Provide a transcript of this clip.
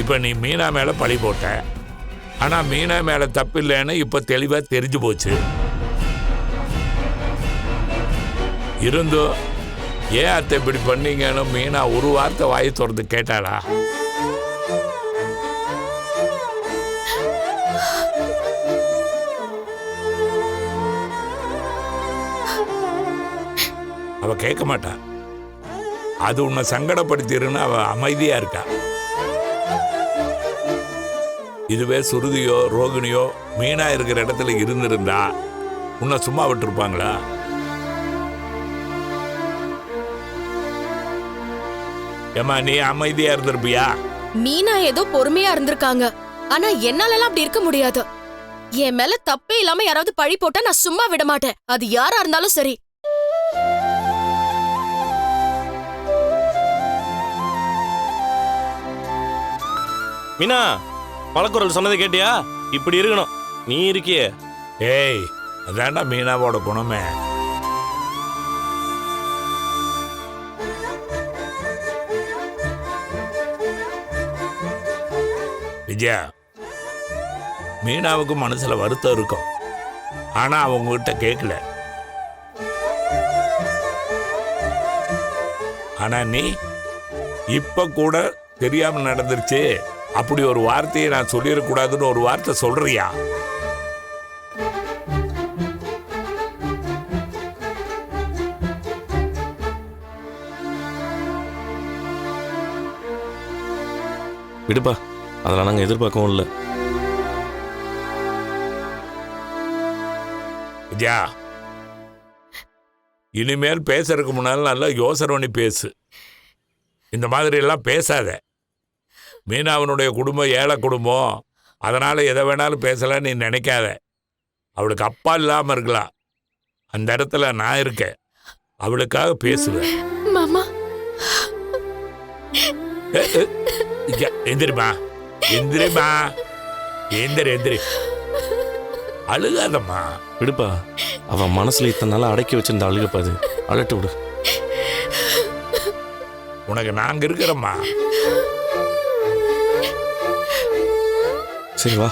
இப்போ நீ மீனா மேலே பழி போட்ட. ஆனால் மீனா மேலே தப்பு இல்லைன்னு இப்போ தெளிவாக தெரிஞ்சு போச்சு. இருந்தும் ஏன் அத்தை இப்படி பண்ணீங்கன்னு மீனா ஒரு வார்த்தை வாயை திறந்து கேட்டாளா? அவ கேட்க மாட்டா. அது உன்னை சங்கடப்படுத்திருன்னு அவ அமைதியா இருக்கா? இதுவே சுருதியோ ரோகிணியோ மீனா இருக்கிற இடத்துல இருந்திருந்தா உன்னை சும்மா விட்டுருப்பாங்களா? ஏம்மா நீ அமைதியா இருந்திருப்பியா? மீனா ஏதோ பொறுமையா இருந்திருக்காங்க. ஆனா என்னால எல்லாம் அப்படி இருக்க முடியாது. என் மேல தப்பே இல்லாம யாராவது பழி போட்டா நான் சும்மா விட மாட்டேன். அது யாரா இருந்தாலும் சரி. மீனா பழக்குரல் சொன்னதை கேட்டியா? இப்படி இருக்கணும். நீ இருக்கியே. ஏய் அதான்டா மீனாவோட குணமே. விஜயா மீனாவுக்கு மனசுல வருத்தம் இருக்கும். ஆனா அவங்க கிட்ட கேட்கல. ஆனா நீ இப்ப கூட தெரியாம நடந்துருச்சு. அப்படி ஒரு வார்த்தையை நான் சொல்லிடக்கூடாதுன்னு ஒரு வார்த்தை சொல்றியா? விடுப்பா அதெல்லாம் நாங்கள் எதிர்பார்க்கவும் இல்லை. விஜயா இனிமேல் பேசுறதுக்கு முன்னால் நல்லா யோசனை பண்ணி பேசு. இந்த மாதிரி எல்லாம் பேசாத. மீனாவனுடைய குடும்பம் ஏழை குடும்பம். அதனால எதை வேணாலும் பேசலாம்னு நீ நினைக்காத. அவளுக்கு அப்பா இல்லாம இருக்கலாம் அந்த இடத்துல நான் இருக்கேன். அவளுக்காக பேசுவேன். மாமா. எ, எ, இங்க, எந்திரிம்மா. எந்திரிம்மா. எந்திரி எந்திரி. அழுகாதம்மா. விடுப்பா அவன் மனசுல இத்தனை நாளா அடக்கி வச்சிருந்த அழுகப்பா அது. அழட்டு விடு. உனக்கு நாங்க இருக்கிறோம்மா. சரி வா.